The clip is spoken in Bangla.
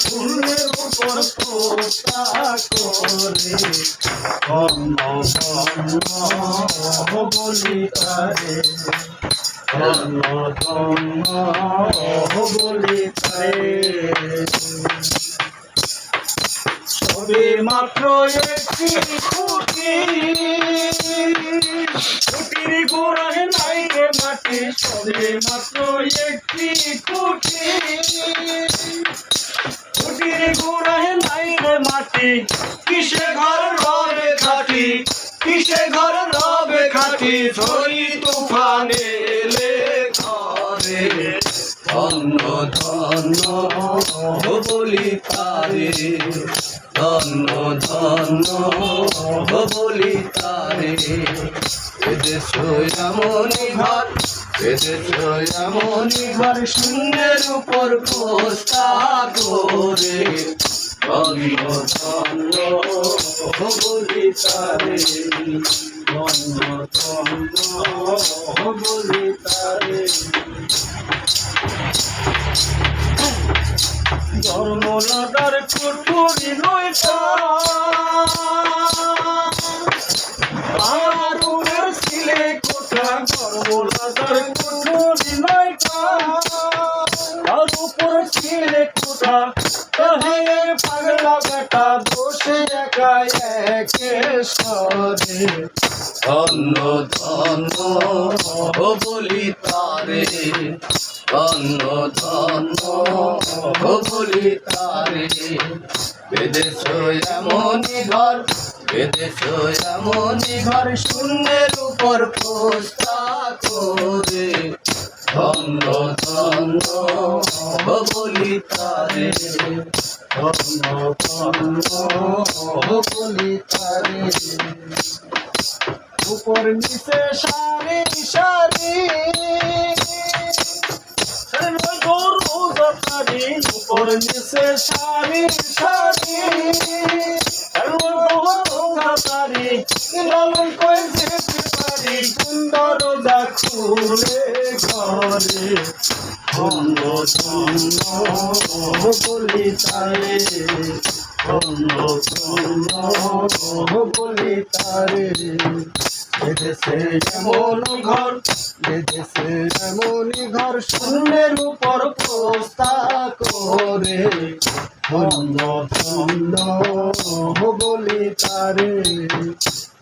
শূন্যের উপর পোতা করে ধন্য বলি তারে বলি সবে মাত্র একটি খুঁটি খুঁটির গোড়ায় নাই রে মাটি সবে মাত্র একটি খুঁটি খুঁটির গোড়ায় নাই রে মাটি কিসে ঘর রবে খাটি কিসে ঘর রবে খাটি ঝড়ি তুফানে ঘরে ধন্য ধন্য বলি তারে ধন্য ধন্য বলি তারে এদেশ এমনই ঘর এদেশ এমনই ঘর শূন্যের উপর পোস্তা তারে ধন্য ধন্য বলি তারে ধর্মলাদার কুটুরি নয়টা আর উড়ের ছিলে কোঠা ধর্মলাদার কুটুরি ছিলে সরে ধন্য ও বলি তারে ধন্য ধন্য বলি তারে বেদেশ এমনই ঘর বেদেশ এমনই ঘর শূন্যের উপর পোস্তা করে ধন্য ধন্য বলি তারে উপর নিচে সারি সারি গরু জাতারি উপর নিচে সারি সারি খুলে ঘরে ধন্য বলি তারে ধন্য বলি তারে এদেশে এমন ঘর এদেশে এমনই ঘর শূন্যের উপর পোস্তা করে ধন্য ধন্য বলি তারে